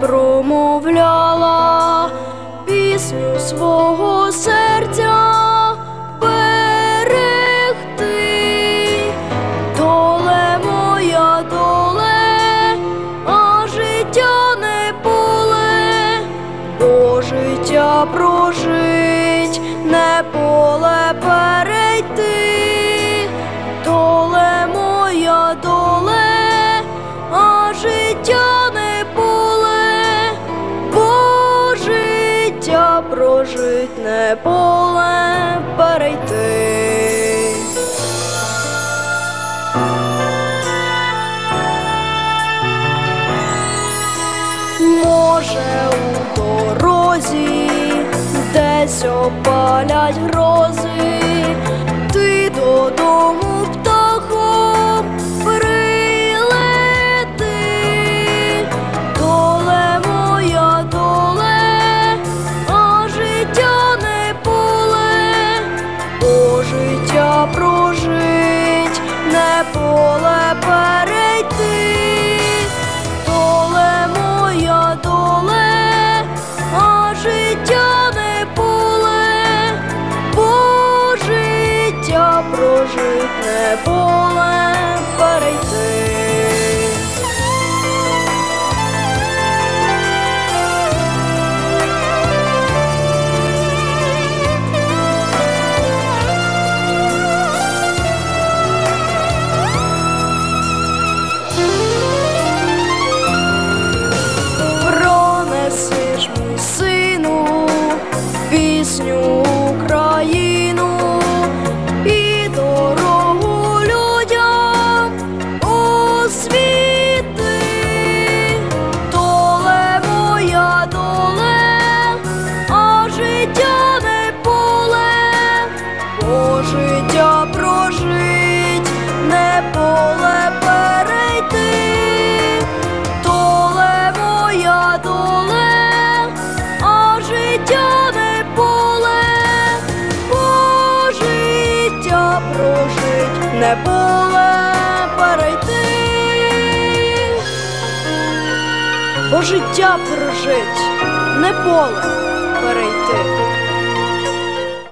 промовляла пісню свого серця берегти, доле моя доле, а життя не поле, бо життя прожить, не поле життя прожить, не поле перейти. Може, у дорозі десь опалять грози, поле перейти. Доле моя доле, а життя не поле, бо життя прожить не поле пісню не було перейти. Бо життя прожить, не поле перейти.